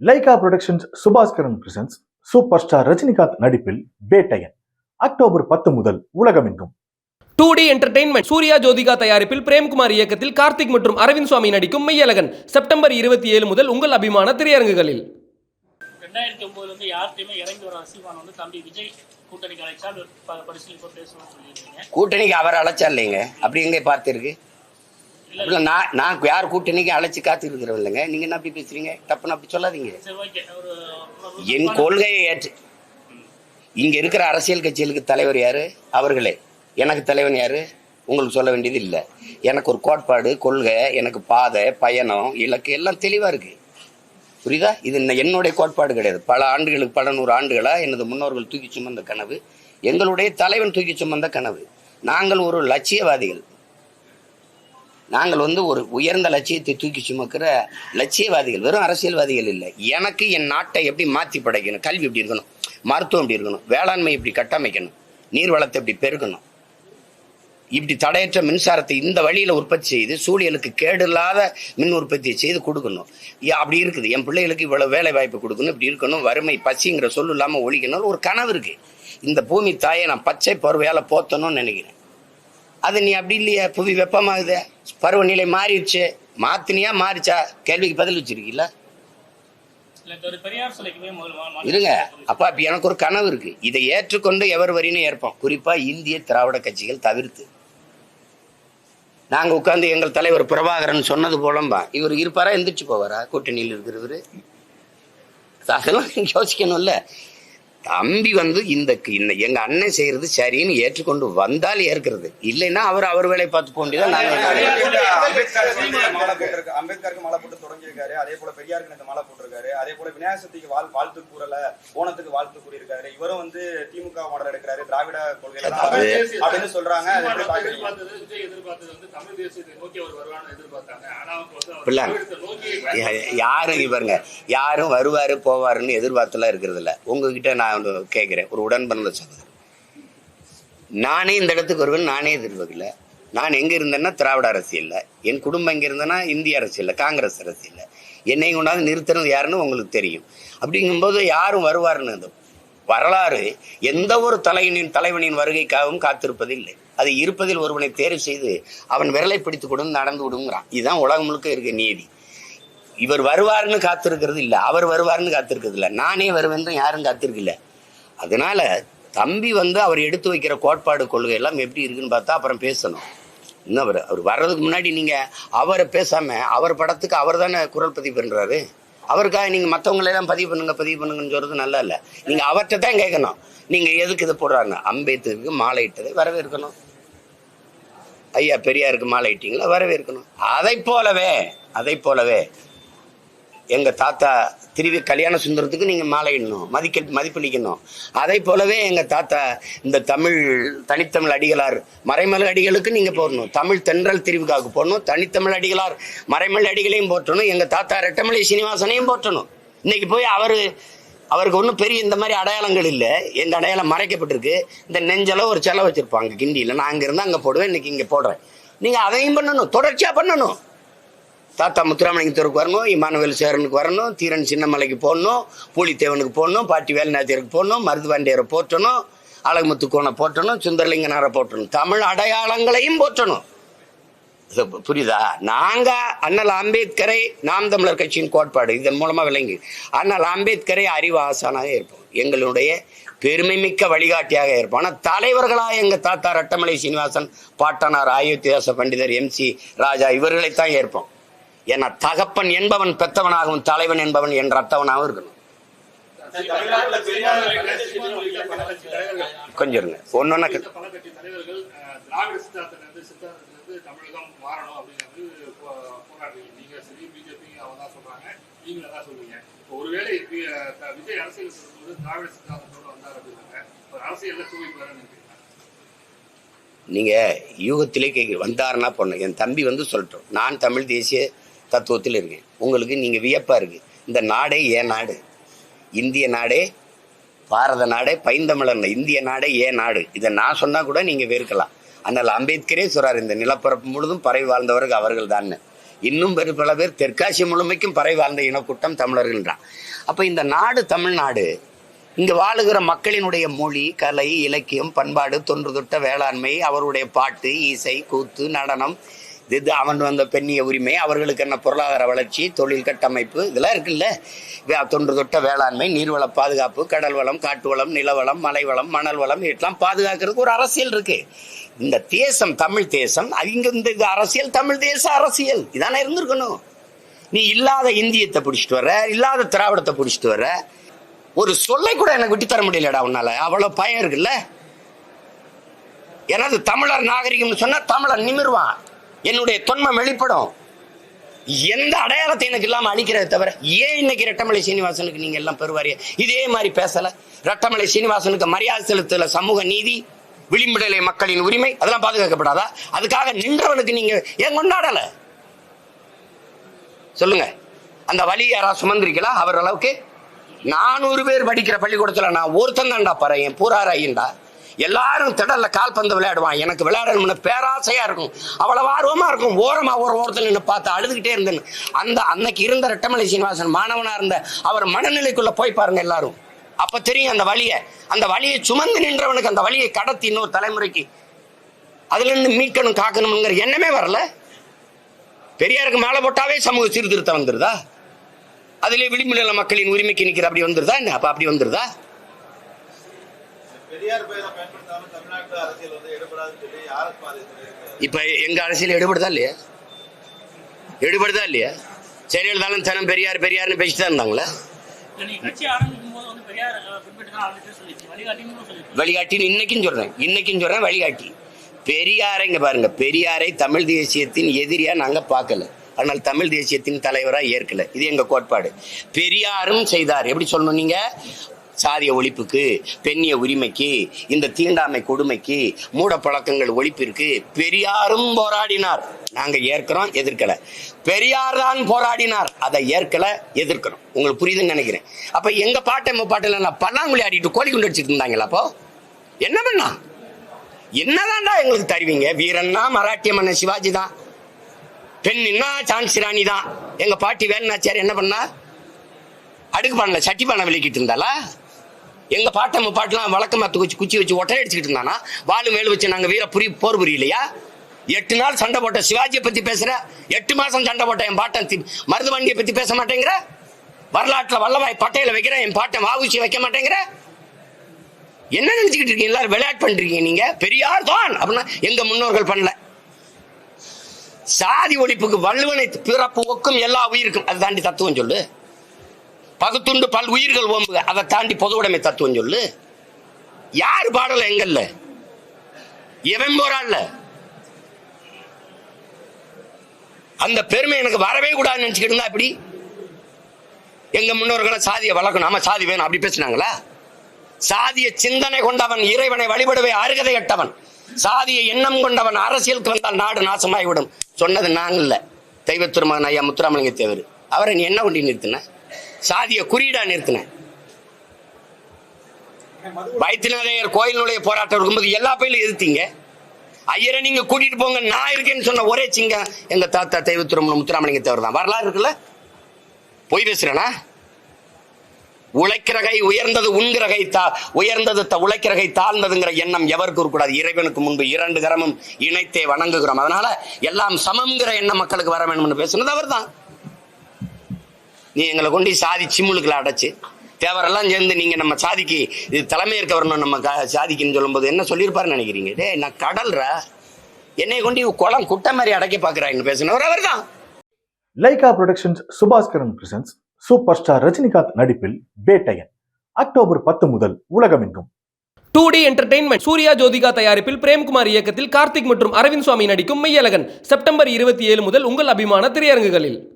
Lyca productions Subaskaran presents super star Rajinikanth நடிப்பில் Vettaiyan October பத்து முதல் உலகமெங்கும். Two D entertainment Suriya Jyothika தயாரிப்பில் பிரேம்குமார் இயக்கத்தில் கார்த்திக் மற்றும் அரவிந்த் சுவாமி நடிக்கும் மெய்யழகன் செப்டம்பர் இருபத்தி ஏழு முதல் உங்கள் அபிமான திரையரங்குகளில். ரெண்டாயிரத்தி ஒன்பதுல இருந்து யார்கிட்டயுமே இறங்கி வர ரசிகன் வந்து தம்பி விஜய் கூட்டணிக்கு அழைச்சால் ப- பரிசீலிப்பா பேசணும்னு சொல்லியிருந்தீங்க. கூட்டணிக்கு அவர் அழைச்சா இல்லைங்க. அப்படி எங்க பார்த்துருக்கு? இல்ல நான் நான் யார் கூட்டணிக்கு அழைச்சு காத்து இருக்கிறவன் இல்லைங்க. நீங்க என்ன அப்படி பேசுறீங்க? தப்புன்னு அப்படி சொல்லாதீங்க. என் கொள்கையை ஏற்று. இங்க இருக்கிற அரசியல் கட்சிகளுக்கு தலைவர் யாரு? அவர்களே. எனக்கு தலைவன் யாரு? உங்களுக்கு சொல்ல வேண்டியது இல்லை. எனக்கு ஒரு கோட்பாடு கொள்கை எனக்கு பாதை பயணம் இலக்கு எல்லாம் தெளிவா இருக்கு. புரியுதா? இது என்ன- என்னுடைய கோட்பாடு கிடையாது. பல ஆண்டுகளுக்கு பல நூறு ஆண்டுகளா எனது முன்னோர்கள் தூக்கி சுமந்த கனவு எங்களுடைய தலைவன் தூக்கி சுமந்த கனவு. நாங்கள் ஒரு லட்சியவாதிகள். நாங்கள் வந்து ஒரு உயர்ந்த லட்சியத்தை தூக்கி சுமக்கிற லட்சியவாதிகள் வெறும் அரசியல்வாதிகள் இல்லை. எனக்கு என் நாட்டை எப்படி மாற்றி படைக்கணும்? கல்வி எப்படி இருக்கணும்? மருத்துவம் எப்படி இருக்கணும்? வேளாண்மை எப்படி கட்டமைக்கணும்? நீர் வளத்தை இப்படி பெருக்கணும்? இப்படி தடையற்ற மின்சாரத்தை இந்த வழியில் உற்பத்தி செய்து சூழலுக்கு கேடு இல்லாத மின் உற்பத்தியை செய்து கொடுக்கணும். அப்படி இருக்குது. என் பிள்ளைகளுக்கு இவ்வளோ வேலை வாய்ப்பு கொடுக்கணும் இப்படி இருக்கணும். வறுமை பசிங்கிற சொல்லு இல்லாமல் ஒழிக்கணும் ஒரு கனவு இருக்குது இந்த பூமி தாயை நான் பச்சை பருவையால் போத்தணும்னு நினைக்கிறேன். அது நீ அப்படி இல்லையா புவி வெப்பமாகுது. பருவநிலை மாறிடுச்சு. மாத்தினியா மாறிச்சா? கேள்விக்கு பதில் மாநில இருங்க. அப்பா இப்ப எனக்கு ஒரு கனவு இருக்கு. இதை ஏற்றுக்கொண்டு எவர் வரின்னு ஏற்போம். குறிப்பா இந்திய திராவிட கட்சிகள் தவிர்த்து. நாங்க உட்கார்ந்து எங்கள் தலைவர் பிரபாகரன் சொன்னது போலம்பா. இவர் இருப்பாரா? எந்திரிச்சு போவாரா? கூட்டணியில் இருக்கிறவரு. அதெல்லாம் யோசிக்கணும்ல. தம்பி வந்து இந்த இந்த எங்க அண்ணன் செய்யறது சரின்னு ஏற்றுக்கொண்டு வந்தால் ஏற்கிறது. இல்லைன்னா அவர் அவர் வேலையை பார்த்து நாங்க அம்பேத்கருக்கு மாலை போட்டிருக்க. அம்பேத்கருக்கு மாலை போட்டு தொடங்கியிருக்காரு. அதே போல பெரியாருக்கு நேத்து மாலை போட்டிருக்காரு. அதே போல விநாயகர் சதுர்த்திக்கு வாழ் வாழ்த்து கூறல ஓணத்துக்கு வாழ்த்து கூறியிருக்காரு. இவரும் வந்து திமுக மாடல் எடுக்கிறாரு திராவிட கொள்கையில அப்படின்னு சொல்றாங்க. யாரும் இங்க பாருங்க யாரும் வருவாரு போவாருன்னு எதிர்பார்த்துலாம் இருக்கிறது இல்ல. உங்ககிட்ட நான் நான் கேட்குறேன் ஒரு உடன்பிறந்த சகோதரர். நானே இந்த இடத்துக்கு வருவேன் நானே எதிர்பார்க்கல. நான் எங்கே இருந்தேன்னா திராவிட அரசியலில். என் குடும்பம் எங்கே இருந்தேன்னா இந்திய அரசியலில் காங்கிரஸ் அரசியலில். என்னை கொண்டாந்து நிறுத்துறது யாருன்னு உங்களுக்கு தெரியும். அப்படிங்கும்போது யாரும் வருவாருன்னு வரலாறு எந்த ஒரு தலைவனின் தலைவனின் வருகைக்காகவும் காத்திருப்பதில்லை. அது இருப்பதில் ஒருவனை தேர்வு செய்து அவன் விரலை பிடித்து கொண்டு நடந்து விடுங்கிறான். இதுதான் உலகம் முழுக்க இருக்க நீதி. இவர் வருவார்னு காத்திருக்கிறது இல்லை. அவர் வருவார்னு காத்திருக்கிறது இல்லை. நானே வருவேன் யாரும் காத்திருக்கல. அதனால தம்பி வந்து அவர் எடுத்து வைக்கிற கோட்பாடு கொள்கை எல்லாம் எப்படி இருக்குன்னு பார்த்தா அப்புறம் பேசணும். இன்னும் அவர் அவர் வர்றதுக்கு முன்னாடி நீங்கள் அவரை பேசாமல் அவர் படத்துக்கு அவர் தானே குரல் பதிவு பண்ணுறாரு அவருக்காக நீங்கள் மற்றவங்களெல்லாம் பதிவு பண்ணுங்க பதிவு பண்ணுங்கன்னு சொல்றது நல்லா இல்லை. நீங்கள் அவர்கிட்ட தான் கேட்கணும். நீங்கள் எதுக்கு இதை போடுறாங்க? அம்பேத்கருக்கு மாலை இட்டதை வரவேற்கணும். ஐயா பெரியாருக்கு மாலை வரவேற்கணும். அதை போலவே அதை போலவே எங்கள் தாத்தா திருவி கல்யாண சுந்தரத்துக்கு நீங்கள் மாலையிடணும் மதிக்க மதிப்பளிக்கணும் அதை போலவே எங்கள் தாத்தா இந்த தமிழ் தனித்தமிழ் அடிகளார் மறைமலை அடிகளுக்கு நீங்கள் போடணும். தமிழ் தென்றல் திருவிக்காவுக்கு போடணும் தனித்தமிழ் அடிகளார் மறைமலை அடிகளையும் போற்றணும் எங்கள் தாத்தா ரெட்டமலை சீனிவாசனையும் போற்றணும். இன்னைக்கு போய் அவர் அவருக்கு ஒன்றும் பெரிய இந்த மாதிரி அடையாளங்கள் இல்லை. எங்கள் அடையாளம் மறைக்கப்பட்டிருக்கு. இந்த நெஞ்சளவு ஒரு செலவு வச்சுருப்பாங்க கிண்டியில். நான் அங்கே இருந்தால் அங்கே போடுவேன் இன்னைக்கு இங்கே போடுறேன். நீங்கள் அதையும் பண்ணணும் தொடர்ச்சியாக பண்ணணும். தாத்தா முத்துராமலிங்கத்தூருக்கு வரணும் இமானுவேல் சேரனுக்கு வரணும் தீரன் சின்னமலைக்கு போடணும் பூலித்தேவனுக்கு போடணும் பாட்டி வேலுநாத்தியருக்கு போடணும் மருதுபாண்டியரை போற்றணும் அழகுமுத்து கோணை போற்றணும் சுந்தரலிங்கனாரை போற்றணும். தமிழ் அடையாளங்களையும் போற்றணும். புரியுதா? நாங்க அண்ணல் அம்பேத்கரை நாம் தமிழர் கட்சியின் கோட்பாடு இதன் மூலமா விளங்கி அண்ணல் அம்பேத்கரை அறிவு ஆசானாக இருப்போம். எங்களுடைய பெருமை மிக்க வழிகாட்டியாக இருப்போம். ஆனால் தலைவர்களாக எங்க தாத்தா ரட்டமலை சீனிவாசன் பாட்டனார் அயோத்தியாச பண்டிதர் எம் சி ராஜா இவர்களைத்தான் ஏற்போம். ஏன்னா தகப்பன் என்பவன் பெத்தவனாகவும் தலைவன் என்பவன் என்ற அத்தவனாகவும் இருக்கணும். கொஞ்சம் இருங்க. ஒன்னொன்னா நீங்க ஒருவேளை விஜய் அரசியல் திராவிட வந்தார் அப்படின்னாங்க தூவி நீங்க யூகத்திலே கேட்க வந்தாருன்னா பொண்ணு. என் தம்பி வந்து சொல்லட்டும். நான் தமிழ் தேசிய தத்துவத்தில் இருக்கேன் உங்களுக்கு நீங்க வியப்பா இருக்கு. இந்த நாடே ஏன் நாடு. இந்திய நாடே பாரத நாடே பைந்தமிழன் இந்திய நாடே ஏன் நாடு. இதை நான் சொன்னா கூட நீங்க வெறுக்கலாம். ஆனால் அம்பேத்கரே சொல்கிறார் இந்த நிலப்பரப்பு முழுதும் பறவை வாழ்ந்தவர்கள் அவர்கள் தான் இன்னும் பெரு பல பேர் தெற்காசி முழுமைக்கும் பறை வாழ்ந்த இனக்கூட்டம் தமிழர்கள்ன்றான் அப்ப இந்த நாடு தமிழ்நாடு இங்க வாழுகிற மக்களினுடைய மொழி கலை இலக்கியம் பண்பாடு தொன்று தொட்ட வேளாண்மை அவருடைய பாட்டு இசை கூத்து நடனம் இது அவன் வந்த பெண்ணிய உரிமை அவர்களுக்கு என்ன பொருளாதார வளர்ச்சி தொழில் கட்டமைப்பு இதெல்லாம் இருக்குல்ல? தொன்று தொட்ட வேளாண்மை நீர்வள பாதுகாப்பு கடல் வளம் காட்டு வளம் நிலவளம் மலை வளம் மணல் வளம் இதெல்லாம் பாதுகாக்கிறதுக்கு ஒரு அரசியல் இருக்கு. இந்த தேசம் தமிழ் தேசம் இங்க இந்த இது அரசியல் தமிழ் தேச அரசியல். இதானே இருந்திருக்கணும். நீ இல்லாத இந்தியத்தை பிடிச்சிட்டு வர இல்லாத திராவிடத்தை பிடிச்சிட்டு வர ஒரு சொல்லை கூட எனக்கு விட்டு தர முடியலடா உன்னால. அவ்வளவு பயம் இருக்குல்ல? எனது தமிழர் நாகரிகம்னு சொன்னா தமிழர் நிமிர்வான். என்னுடைய தொன்மம் வெளிப்படும். எந்த அடையாளத்தை எனக்கு இல்லாமல் அழிக்கிறத தவிர ஏன் இன்னைக்கு ரெட்டமலை சீனிவாசனுக்கு நீங்க எல்லாம் பெறுவாரிய இதே மாதிரி பேசல. ரெட்டமலை சீனிவாசனுக்கு மரியாதை செலுத்தல சமூக நீதி விளிம்பிடலை மக்களின் உரிமை அதெல்லாம் பாதுகாக்கப்படாதா? அதுக்காக நின்றவனுக்கு நீங்க ஏன் கொண்டாடல? சொல்லுங்க. அந்த வழி யாராவது சுமந்திருக்கலாம் அவர் அளவுக்கு நானூறு பேர் படிக்கிற பள்ளிக்கூடத்துல நான் ஒருத்தன் தான்டா பறையன் பூராராயின்டா எல்லாரும் திடல்ல கால்பந்து விளையாடுவான். எனக்கு விளையாடணும்னு பேராசையா இருக்கும். அவ்வளவு ஆர்வமா இருக்கும். ஓரமா ஒரு ஓரத்தில் நின்று பார்த்து அழுதுகிட்டே இருந்தேன் அந்த அன்னைக்கு இருந்த ரெட்டமலை சீனிவாசன் மாணவனா இருந்த அவர் மனநிலைக்குள்ள போய் பாருங்க எல்லாரும். அப்ப தெரியும் அந்த வழியை. அந்த வழியை சுமந்து நின்றவனுக்கு அந்த வழியை கடத்தி இன்னொரு தலைமுறைக்கு. அதுல இருந்து மீட்கணும் காக்கணுங்கிற எண்ணமே வரல. பெரியாருக்கு மேல போட்டாவே சமூக சீர்திருத்தம் வந்துருதா? அதிலே விளிம்புல மக்களின் உரிமைக்கு நிற்கிற அப்படி வந்துருதா என்ன? அப்ப அப்படி வந்துருதா பெரியார் பெயரை பயன்படுத்தாம தமிழ்நாட்டு அரசியல் வந்து எடுபடாதுன்னு சொல்லி ஆர்எஸ் பாதை சொல்லியிருக்காரு இப்ப எங்க அரசியல் எடுபடுதா இல்லையா? எடுபடுதா இல்லையா? செயல்தாலும் தனம் பெரியார் பெரியார்னு பேசிட்டு தான் இருந்தாங்களே வழிகாட்டின்னு இன்னைக்கும் சொல்றேன். இன்னைக்கும் சொல்றேன் வழிகாட்டி. பெரியாரை இங்க பாருங்க. பெரியாரை தமிழ் தேசியத்தின் எதிரியா நாங்க பார்க்கல. ஆனால் தமிழ் தேசியத்தின் தலைவரா ஏற்கல. இது எங்க கோட்பாடு. பெரியாரும் செய்தார். எப்படி சொல்லணும் நீங்க? சாதிய ஒழிப்புக்கு பெண்ணிய உரிமைக்கு இந்த தீண்டாமை கொடுமைக்கு மூட பழக்கங்கள் ஒழிப்பிற்கு பெரியாரும் போராடினார். நாங்க ஏற்கிறோம் எதிர்க்கல. பெரியார் தான் போராடினார். அதை ஏற்கல எதிர்க்கிறோம். உங்களுக்கு புரியுதுன்னு நினைக்கிறேன். அப்ப எங்க பாட்டை பாட்டில் பல்லாங்குழி ஆடிட்டு கோழி குண்டு அடிச்சிட்டு இருந்தாங்களா அப்போ? என்ன பண்ணா? என்னதான்டா எங்களுக்கு தருவீங்க? வீரன்னா மராட்டிய மன்னன் சிவாஜி தான். பெண்ணுன்னா சான்சி ராணி தான். எங்க பாட்டி வேலுநாச்சியார் என்ன பண்ணா? அடுக்கு பண்ணல சட்டி பானை விளக்கிட்டு இருந்தாலா எங்க பாட்டம்ம பாட்டுலாம் வழக்கமா குச்சி குச்சி வச்சு ஒட்டை அடிச்சுக்கிட்டு இருந்தானா? வாலு மேல் வச்சு நாங்க வீர புரி போர் புரியலையா? எட்டு நாள் சண்டை போட்ட சிவாஜியை பத்தி பேசுற? எட்டு மாசம் சண்டை போட்ட என் பாட்டன் மருது வண்டியை பத்தி பேச மாட்டேங்கிற? வரலாற்றுல வல்லவாய் பட்டையில வைக்கிற என் பாட்டன் வாவுச்சி வைக்க மாட்டேங்கிற? என்ன நினைச்சுக்கிட்டு இருக்கீங்க? எல்லாரும் விளையாட்டு பண்றீங்க நீங்க? பெரியார் தான்! அப்படின்னா எங்க முன்னோர்கள் பண்ணல. சாதி ஒழிப்புக்கு வள்ளுவனை பிறப்பு ஒக்கும் எல்லா உயிருக்கும். அது தாண்டி தத்துவம் சொல்லு. பகுத்துண்டு பல் உயிர்கள் ஓம்புக. அதை தாண்டி பொது உடைமை தத்துவம் சொல்லு. யார் பாடல எங்கல்ல எவன் போராடல அந்த பெருமை எனக்கு வரவே கூடாதுன்னு நினைச்சுக்கிட்டு இருந்தா இப்படி எங்க முன்னோர்களை சாதியை வளர்க்கணும். ஆமா சாதி வேணும். அப்படி பேசினாங்களா? சாதிய சிந்தனை கொண்டவன் இறைவனை வழிபடவே அருகதையட்டவன் சாதிய எண்ணம் கொண்டவன் அரசியலுக்கு வந்தால் நாடு நாசமாகிவிடும். சொன்னது நாங்கள் இல்ல தெய்வ திருமகன் ஐயா முத்துராமலிங்க தேவர் அவரை நீ என்ன கொண்டு நிறுத்தின? சாதிய குறியீடா நிறுத்தின வைத்தியநாதையர் கோயில் போராட்டம் இருக்கும்போது எல்லா பயிலும் எதிர்த்தீங்க. ஐயரை நீங்க கூட்டிட்டு போங்க நான் இருக்கேன்னு சொன்ன ஒரே சிங்கம் எங்க தாத்தா தெய்வ திருமணம் முத்துராமலிங்க தேவர் தான். வரலாறு இருக்குல்ல? பொய் பேசுறேனா? உழைக்கிற கை உயர்ந்தது உண்கிற கை தா உயர்ந்தது த- உழைக்கிற கை தாழ்ந்ததுங்கிற எண்ணம் எவருக்கு இருக்கக்கூடாது. இறைவனுக்கு முன்பு இரண்டு கரமும் இணைத்தே வணங்குகிறோம். அதனால எல்லாம் சமம்ங்கிற எண்ணம் மக்களுக்கு வர வேணும்னு பேசுனது அவர்தான். நீ எங்களை கொண்டு சாதி சிம்முளுக்குள்ள அடைச்சு தேவரெல்லாம் சேர்ந்து நீங்க நம்ம சாதிக்கு இது தலைமை இருக்க வரணும் நம்ம க- சாதிக்குன்னு சொல்லும்போது என்ன சொல்லியிருப்பாருன்னு நினைக்கிறீங்க? டேய் நான் கடல்ரா என்னை கொண்டு குளம் குட்டை மாதிரி அடைக்க பாக்குறாங்கன்னு பேசினவர் அவர்தான். Lyca productions Subaskaran presents super star Rajinikanth நடிப்பில் பேட்டையன் அக்டோபர் பத்து முதல் உலகமெங்கும். Two D entertainment Suriya Jyothika தயாரிப்பில் பிரேம்குமார் இயக்கத்தில் கார்த்திக் மற்றும் அரவிந்த் சுவாமி நடிக்கும் மெய்யழகன். செப்டம்பர் இருபத்தி ஏழு முதல் உங்கள் அபிமான திரையரங்குகளில்.